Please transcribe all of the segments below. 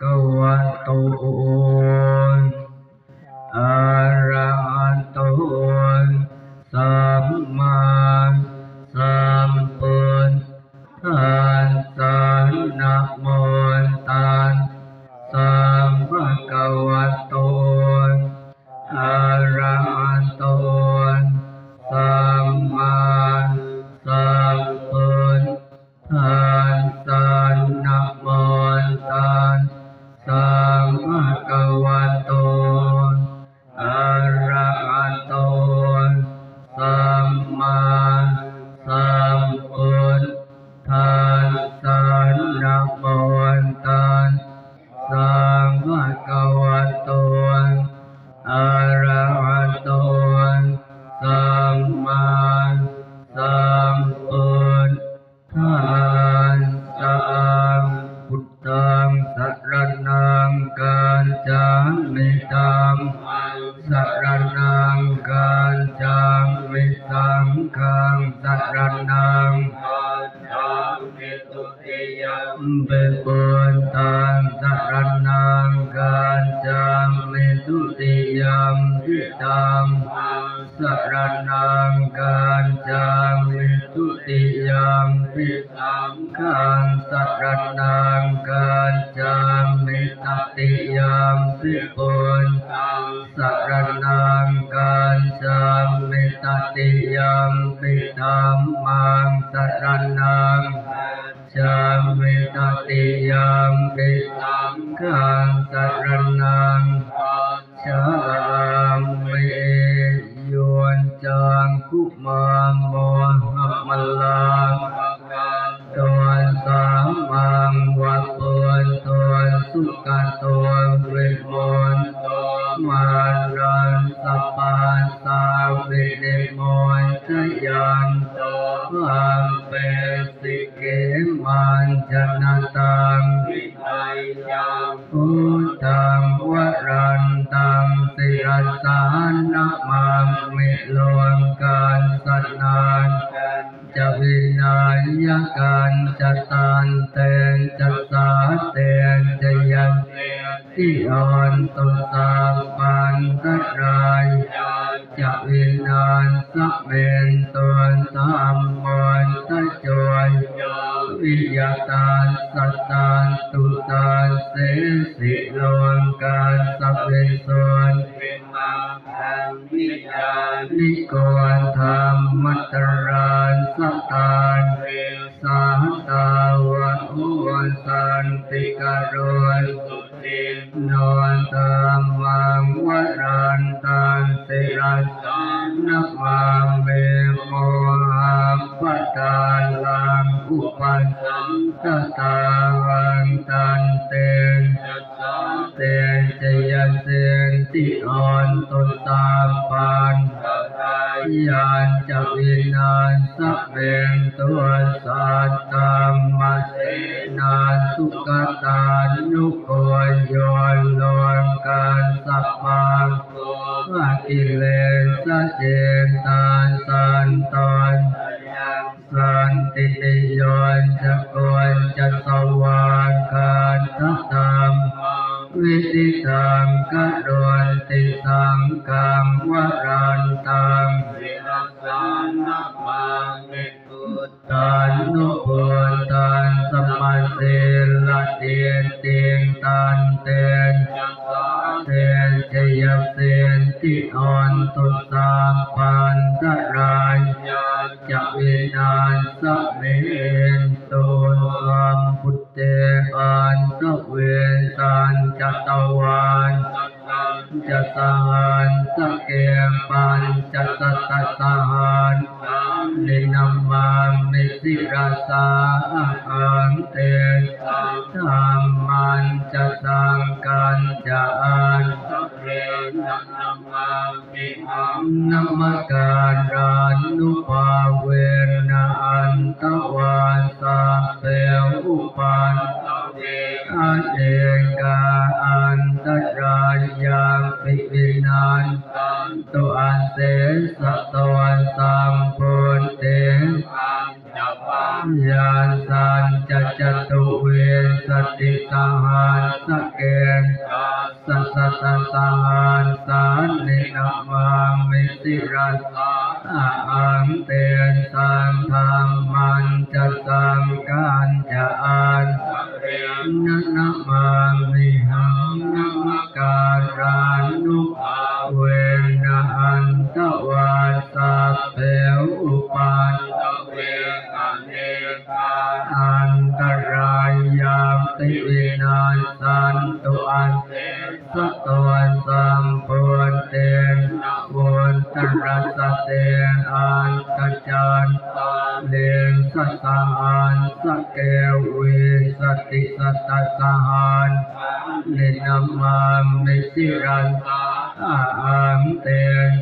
กวะโต ธัสสะพุทธังสรณังกัจจามิธังสรณังกัจจามิสังฆังสรณังกัจจามิตุติยมปิปุตตังสรณังกัจจามิตุติยมปิตังสรณังกัจจามิตุติยม ปิสังฆังสรณังกัจจามิตติยามปิปุตตังสรณังกัจจามิตติยามปิธัมมังสรณังกัจามิตติยามปิสังฆังสรณังกัจจามิโยนจังคุมาโมหมลัง มังมิลวงการสันนานจะวินายการจะตานเตนจะสาเตนจะยันที่อ่อนตุสาปันตรายจะวิน วนเป็นมาพังนิยานิโกนธรรมมัตตรานสัตตานเวสาตาวะอุวันสันติกโรยสุตินอนตามมังวรันตันติรัสสานนักมังเมโมหังปัตตาลังอุปันสัมตตาวันตันเตนจัสสาเตนจยันเตน ติอ่อนตุตามปานยานจะวินานสักเบนตัวสัตตามมาเสนาสุกตา ติสังกะโดนติสังกังวรันตังวิรัสสานักมังเมตุตานุโพตันสมัสเสลเตียนเตียงตันเตียนจัสสาเตียนจยเสนติอ่อนตุสา ตวันจะสหันสเกมปันจะสัตตะสหันนินามมิสิราสาอังเต ยาสันจะจตุเวสติสหันสเกนสัสสะสหันสันนินามามิสิรัสอาอังเตนสังธรรมันจะสังการจะอันนันะมามิ สเตอันตจันตาเลนสัสหันสเกวิสติสัตตสหันเลนะมามิสิรันตาอาอังเต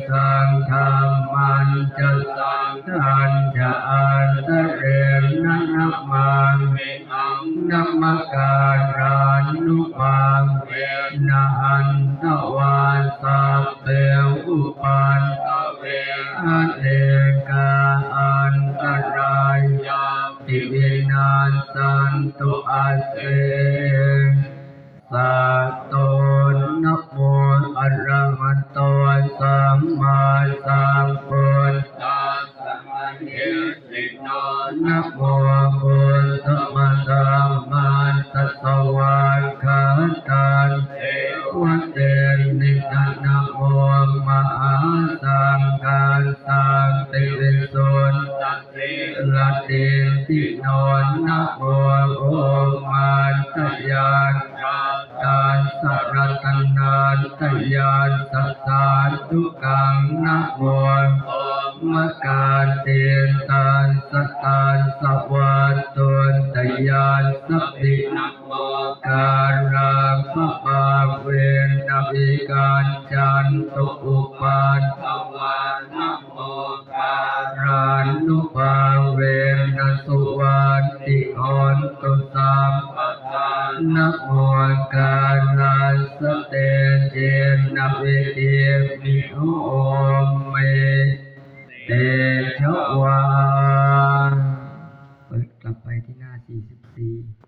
สังธรรมันจะสังทันจะอันตะเรนนะนะมามิอังนัมมการานุปังเวนะอันตวาสัพเพอุปันตเวอะเนกาอันตรายาติวินาสันตุอาเสสัตโตนะโมอะระหะโตสัมมาสัมพุทธัสสะมะเนสิโนนะโมพุทธมัสสะมาสัสสวะคะตังเทวะเตนิสะนะโม นันทยานสัสสาทุกังนะโมมะกาเตนตานสตานสวัสตุนตยานสัพพินะโมการรังพระบาเวนนภิการจันตุอุปันตวานะ กาทัสเตเจนนวิเตมิโอเมเตชวาเกลับไปที่หน้า 44